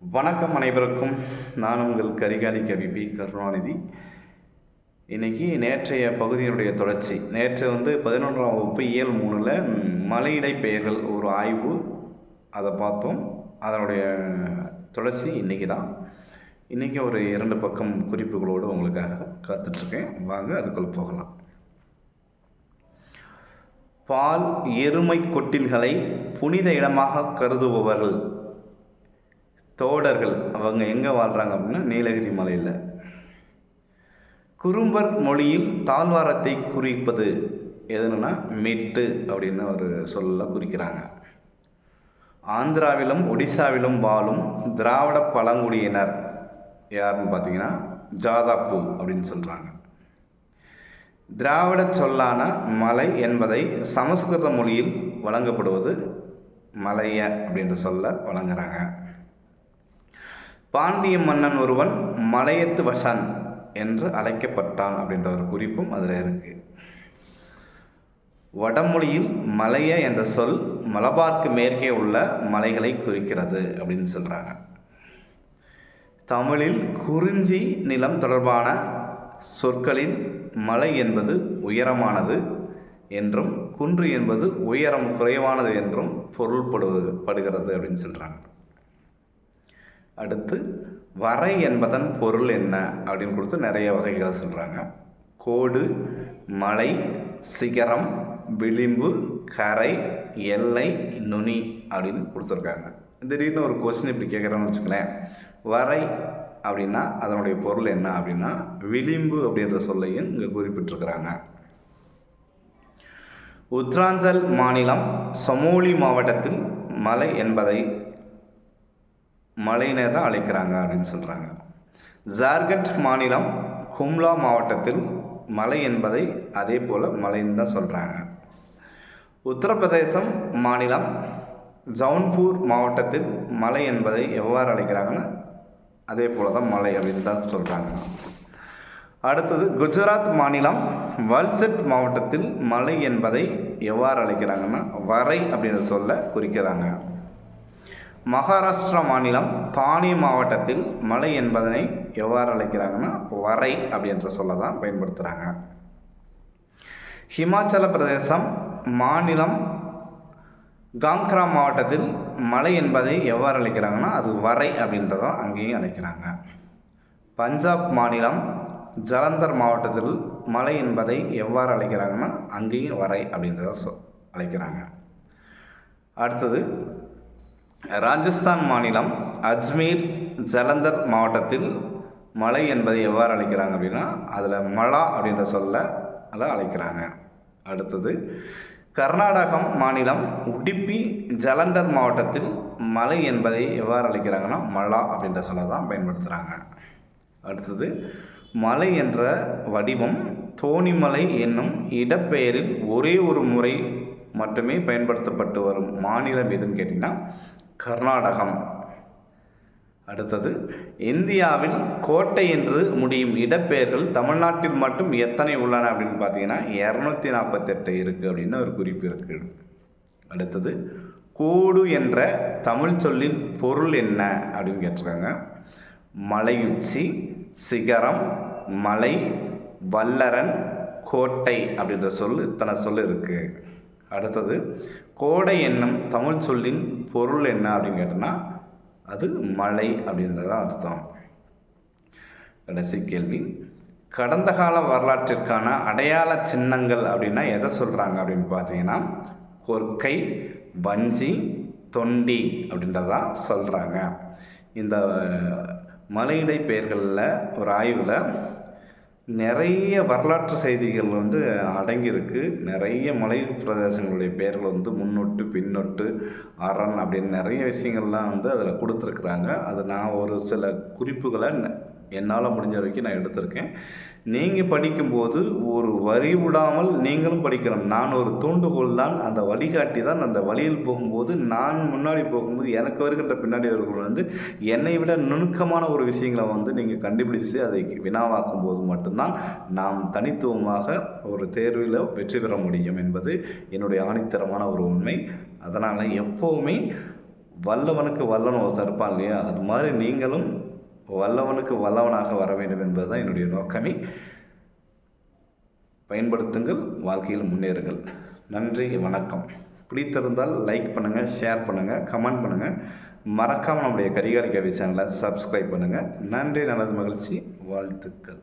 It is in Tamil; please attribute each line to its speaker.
Speaker 1: வணக்கம் அனைவருக்கும். நான் உங்கள் கரிகாலி கவி பி. கருணாநிதி. இன்றைக்கி நேற்றைய பகுதியினுடைய தொடர்ச்சி. நேற்று வந்து பதினொன்றாம் வகுப்பு இயல் மூணில் மலையிடை பெயர்கள் ஒரு ஆய்வு அதை பார்த்தோம். அதனுடைய தொடர்ச்சி இன்னைக்கு தான் இன்றைக்கி ஒரு இரண்டு பக்கம் குறிப்புகளோடு உங்களுக்காக காத்துட்ருக்கேன். வாங்க அதுக்குள்ளே போகலாம். பால் எருமை கொட்டில்களை புனித இடமாக கருதுபவர்கள் தோடர்கள் அவங்க எங்கே வாழ்கிறாங்க அப்படின்னா நீலகிரி மலையில். குறும்பர் மொழியில் தாழ்வாரத்தை குறிப்பது எதுனா மெட்டு அப்படின்னு ஒரு சொல்ல குறிக்கிறாங்க. ஆந்திராவிலும் ஒடிசாவிலும் வாழும் திராவிட பழங்குடியினர் யாருன்னு பார்த்தீங்கன்னா ஜாதாப்பூ அப்படின்னு சொல்கிறாங்க திராவிட சொல்லான மலை என்பதை சமஸ்கிருத மொழியில் வழங்கப்படுவது மலைய அப்படின்ற சொல்ல வழங்குறாங்க. பாண்டிய மன்னன் ஒருவன் மலையத்து வசன் என்று அழைக்கப்பட்டான் அப்படின்ற ஒரு குறிப்பும் அதில் இருக்கு. வடமொழியில் மலைய என்ற சொல் மலபார்க்கு மேற்கே உள்ள மலைகளை குறிக்கிறது அப்படின்னு சொல்கிறாங்க தமிழில் குறிஞ்சி நிலம் தொடர்பான சொற்களின் மலை என்பது உயரமானது என்றும் குன்று என்பது உயரம் குறைவானது என்றும் பொருள்படுவது படுகிறது அப்படின்னு சொல்கிறாங்க அடுத்து வரை என்பதன் பொருள் என்ன அப்படின்னு கொடுத்து நிறைய வகைகளை சொல்கிறாங்க கோடு மலை சிகரம் விளிம்பு கரை எல்லை நுனி அப்படின்னு கொடுத்துருக்காங்க. திடீர்னு ஒரு கொஸ்டின் இப்படி கேட்குறோன்னு வச்சுக்கலேன் வரை அப்படின்னா அதனுடைய பொருள் என்ன அப்படின்னா விளிம்பு அப்படின்ற சொல்லையும் இங்கே குறிப்பிட்டிருக்கிறாங்க. உத்தராஞ்சல் மாநிலம் சமோலி மாவட்டத்தில் மலை என்பதை மலையினை தான் அழைக்கிறாங்க அப்படின்னு சொல்கிறாங்க ஜார்க்கண்ட் மாநிலம் ஹும்லா மாவட்டத்தில் மலை என்பதை அதே போல் மலைன்னு தான் சொல்கிறாங்க உத்தரப்பிரதேசம் மாநிலம் ஜவுன்பூர் மாவட்டத்தில் மலை என்பதை எவ்வாறு அழைக்கிறாங்கன்னா அதே போல் தான் மலை அப்படின்னு தான் சொல்கிறாங்க அடுத்தது குஜராத் மாநிலம் வல்செட் மாவட்டத்தில் மலை என்பதை எவ்வாறு அழைக்கிறாங்கன்னா வரை அப்படின்னு சொல்ல குறிக்கிறாங்க. மகாராஷ்டிரா மாநிலம் தானே மாவட்டத்தில் மலை என்பதனை எவ்வாறு அழைக்கிறாங்கன்னா வரை அப்படின்ற சொல்ல தான் பயன்படுத்துகிறாங்க ஹிமாச்சல பிரதேசம் மாநிலம் காங்க்ரா மாவட்டத்தில் மலை என்பதை எவ்வாறு அழைக்கிறாங்கன்னா அது வரை அப்படின்றதான் அங்கேயும் அழைக்கிறாங்க. பஞ்சாப் மாநிலம் ஜலந்தர் மாவட்டத்தில் மலை என்பதை எவ்வாறு அழைக்கிறாங்கன்னா அங்கேயும் வரை அப்படின்றத சொ அழைக்கிறாங்க. அடுத்தது ராஜஸ்தான் மாநிலம் அஜ்மீர் ஜலந்தர் மாவட்டத்தில் மலை என்பதை எவ்வாறு அழைக்கிறாங்க அப்படின்னா அதில் மலா அப்படின்ற சொல்ல அதை அழைக்கிறாங்க. அடுத்தது கர்நாடகம் மாநிலம் உடுப்பி ஜலந்தர் மாவட்டத்தில் மலை என்பதை எவ்வாறு அழைக்கிறாங்கன்னா மலா அப்படின்ற சொல்ல தான் பயன்படுத்துகிறாங்க அடுத்தது மலை என்ற வடிவம் தோணிமலை என்னும் இடப்பெயரில் ஒரே ஒரு முறை மட்டுமே பயன்படுத்தப்பட்டு வரும் மாநிலம் எதுன்னு கேட்டிங்கன்னா கர்நாடகம். அடுத்தது இந்தியாவில் கோட்டை என்று முடியும் இடப்பெயர்கள் தமிழ்நாட்டில் மட்டும் எத்தனை உள்ளன அப்படின்னு பார்த்தீங்கன்னா இரநூத்தி நாற்பத்தெட்டு இருக்குது அப்படின்னு ஒரு குறிப்பு இருக்குது அடுத்தது கோடு என்ற தமிழ் சொல்லின் பொருள் என்ன அப்படின்னு கேட்டிருக்காங்க. மலையுச்சி சிகரம் மலை வல்லரன் கோட்டை அப்படின்ற சொல் இத்தனை சொல் இருக்குது அடுத்தது கோடை என்னும் தமிழ் சொல்லின் பொருள் என்ன அப்படின்னு கேட்டோம்னா அது மலை அப்படின்றதான் அர்த்தம். கடைசி கேள்வி. கடந்த கால வரலாற்றிற்கான அடையாள சின்னங்கள் அப்படின்னா எதை சொல்கிறாங்க அப்படின்னு பார்த்தீங்கன்னா கொற்கை வஞ்சி தொண்டி அப்படின்றதான் சொல்கிறாங்க இந்த மலையிடை பெயர்களில் ஒரு ஆய்வில் நிறைய வரலாற்று செய்திகள் வந்து அடங்கியிருக்கு. நிறைய மலை பிரதேசங்களுடைய பெயர்கள் வந்து முன்னொட்டு பின்னொட்டு அரண் அப்படின்னு நிறைய விஷயங்கள்லாம் வந்து அதில் கொடுத்துருக்குறாங்க. அது நான் ஒரு சில குறிப்புகளை என்னால் முடிஞ்ச வரைக்கும் நான் எடுத்திருக்கேன். நீங்கள் படிக்கும்போது ஒரு வரி விடாமல் நீங்களும் படிக்கணும். நான் ஒரு தூண்டுகோல் தான் அந்த வழிகாட்டி தான் அந்த வழியில் போகும்போது நான் முன்னாடி போகும்போது எனக்கு வருகின்ற பின்னாடி அவர்கள் வந்து என்னை விட நுணுக்கமான ஒரு விஷயங்களை வந்து நீங்கள் கண்டுபிடிச்சு அதை வினாவாக்கும் போது மட்டும்தான் நாம் தனித்துவமாக ஒரு தேர்வில் வெற்றி பெற முடியும் என்பது என்னுடைய ஆணித்தரமான ஒரு உண்மை. அதனால் எப்போவுமே வல்லவனுக்கு வல்லன் ஒருத்தர் இருப்பான் இல்லையா? அது மாதிரி நீங்களும் வல்லவனுக்கு வல்லவனாக வர வேண்டும் என்பது தான் என்னுடைய நோக்கமே. பயன்படுத்துங்கள் வாழ்க்கையில் முன்னேறுங்கள். நன்றி வணக்கம். பிடித்திருந்தால் லைக் பண்ணுங்கள் ஷேர் பண்ணுங்கள் கமெண்ட் பண்ணுங்கள் மறக்காமல் நம்முடைய கரிகாரி கவி சேனலை சப்ஸ்கிரைப் பண்ணுங்கள் நன்றி நல்லது மகிழ்ச்சி. வாழ்த்துக்கள்.